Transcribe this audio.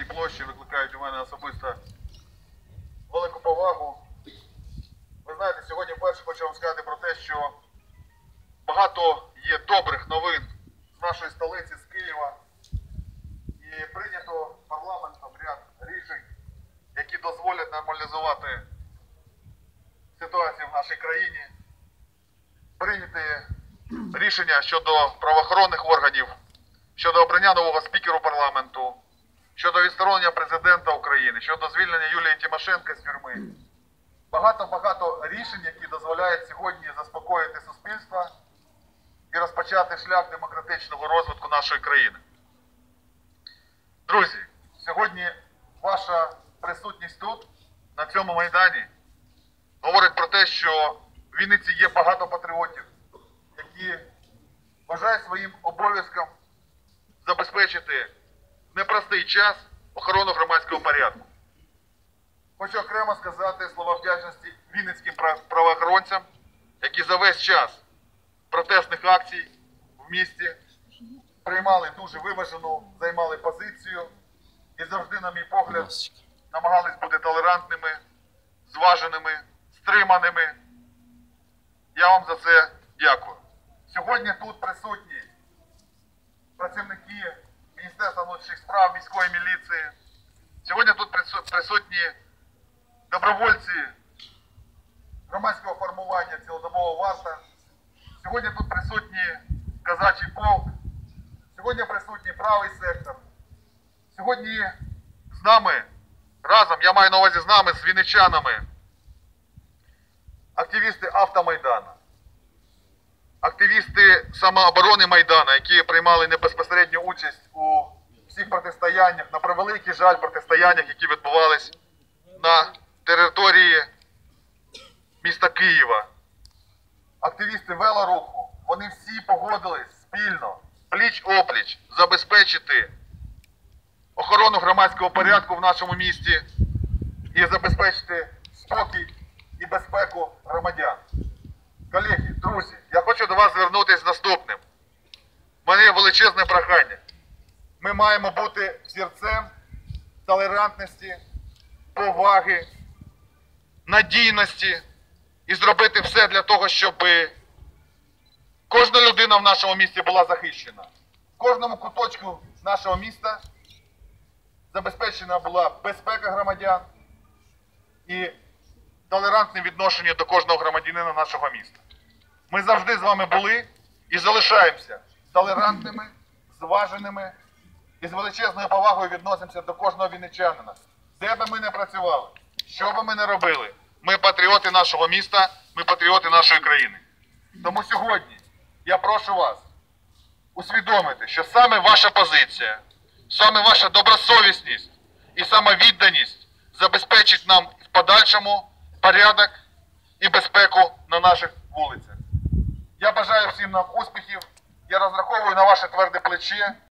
цій площі викликають у мене особисто велику повагу. Ви знаєте, сьогодні вперше хочу вам сказати про те, що багато є добрих новин з нашої столиці, з Києва. І прийнято парламентом ряд рішень, які дозволять нормалізувати ситуацію в нашій країні. Прийняти рішення щодо правоохоронних органів, щодо обрання нового спікеру парламенту, щодо відсторонення президента України, щодо звільнення Юлії Тимошенко з тюрми. Багато-багато рішень, які дозволяють сьогодні заспокоїти суспільство і розпочати шлях демократичного розвитку нашої країни. Друзі, сьогодні ваша присутність тут, на цьому майдані, говорить про те, що в Вінниці є багато патріотів, які вважають своїм обов'язком забезпечити непростий час охорону громадського порядку. Хочу окремо сказати слова вдячності вінницьким правоохоронцям, які за весь час протестних акцій в місті приймали дуже виважену, займали позицію і завжди, на мій погляд, намагались бути толерантними, зваженими, стриманими. Я вам за це дякую. Сьогодні тут присутні працівники Міністерства внутрішніх справ, міської міліції. Сьогодні тут прису- присутні добровольці громадського формування цілодобова варта. Сьогодні тут присутні казачий полк. Сьогодні присутній правий сектор. Сьогодні з нами разом, я маю на увазі з нами, з вінничанами, активісти Автомайдану, Активісти самооборони Майдану, які приймали не безпосередню участь у всіх протистояннях, на превеликий жаль, протистояннях, які відбувались на території міста Києва. Активісти велоруху, вони всі погодились спільно, пліч-опліч, забезпечити охорону громадського порядку в нашому місті і забезпечити спокій і безпеку громадян. Колеги, друзі, хочу до вас звернутися наступним. У мене є величезне прохання. Ми маємо бути взірцем толерантності, поваги, надійності і зробити все для того, щоб кожна людина в нашому місті була захищена. В кожному куточку нашого міста забезпечена була безпека громадян і толерантне відношення до кожного громадянина нашого міста. Ми завжди з вами були і залишаємося толерантними, зваженими і з величезною повагою відносимося до кожного вінничанина. Де би ми не працювали, що би ми не робили, ми патріоти нашого міста, ми патріоти нашої країни. Тому сьогодні я прошу вас усвідомити, що саме ваша позиція, саме ваша добросовісність і самовідданість забезпечить нам в подальшому порядок і безпеку на наших вулицях. Я бажаю всім нам успіхів. Я розраховую на ваше тверде плече.